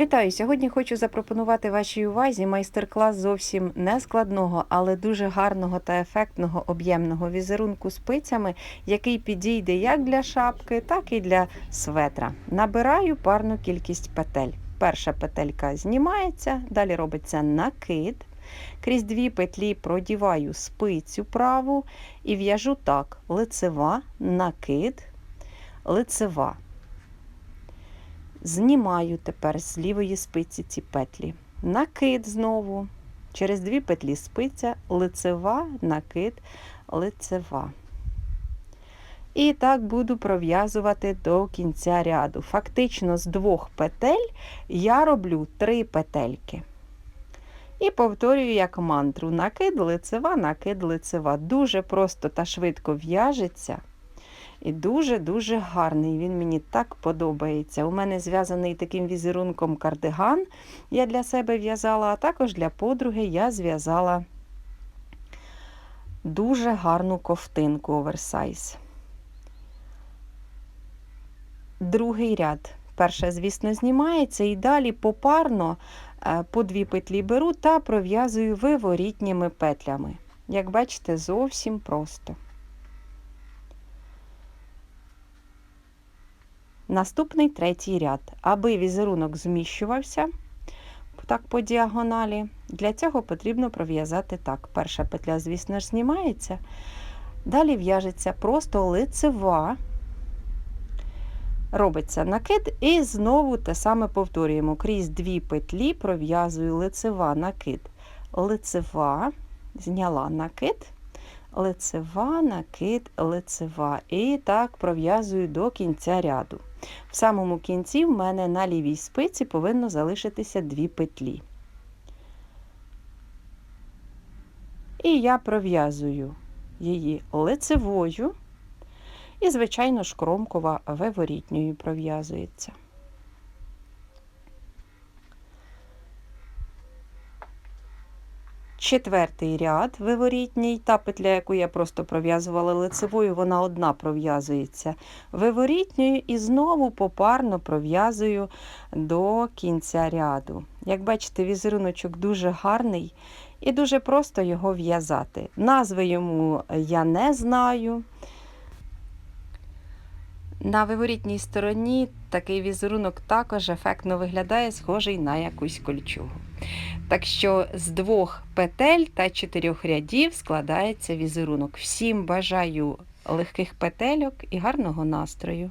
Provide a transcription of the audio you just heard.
Вітаю! Сьогодні хочу запропонувати вашій увазі майстер-клас зовсім не складного, але дуже гарного та ефектного об'ємного візерунку спицями, який підійде як для шапки, так і для светра. Набираю парну кількість петель. Перша петелька знімається, далі робиться накид. Крізь дві петлі продіваю спицю праву і в'яжу так: лицева, накид, лицева. Знімаю тепер з лівої спиці ці петлі. Накид знову. Через дві петлі спиця, лицева, накид, лицева. І так буду пров'язувати до кінця ряду. Фактично з двох петель я роблю три петельки. І повторюю як мантру: накид, лицева, накид, лицева. Дуже просто та швидко в'яжеться. І дуже-дуже гарний. Він мені так подобається. У мене зв'язаний таким візерунком кардиган. Я для себе в'язала, а також для подруги я зв'язала дуже гарну ковтинку оверсайз. Другий ряд. Перша, звісно, знімається, і далі попарно по дві петлі беру та пров'язую виворітніми петлями. Як бачите, зовсім просто. Наступний третій ряд. Аби візерунок зміщувався так по діагоналі, для цього потрібно пров'язати так. Перша петля, звісно ж, знімається. Далі в'яжеться просто лицева, робиться накид, і знову те саме повторюємо. Крізь дві петлі пров'язую лицева накид, лицева, зняла накид лицева, накид, лицева. І так пров'язую до кінця ряду. В самому кінці в мене на лівій спиці повинно залишитися дві петлі. І я пров'язую її лицевою, і, звичайно, ж кромкова виворітньою пров'язується. Четвертий ряд виворітній, та петля, яку я просто пров'язувала лицевою, вона одна пров'язується виворітньою і знову попарно пров'язую до кінця ряду. Як бачите, візеруночок дуже гарний і дуже просто його в'язати. Назви йому я не знаю. На виворітній стороні такий візерунок також ефектно виглядає, схожий на якусь кольчугу. Так що з двох петель та чотирьох рядів складається візерунок. Всім бажаю легких петельок і гарного настрою!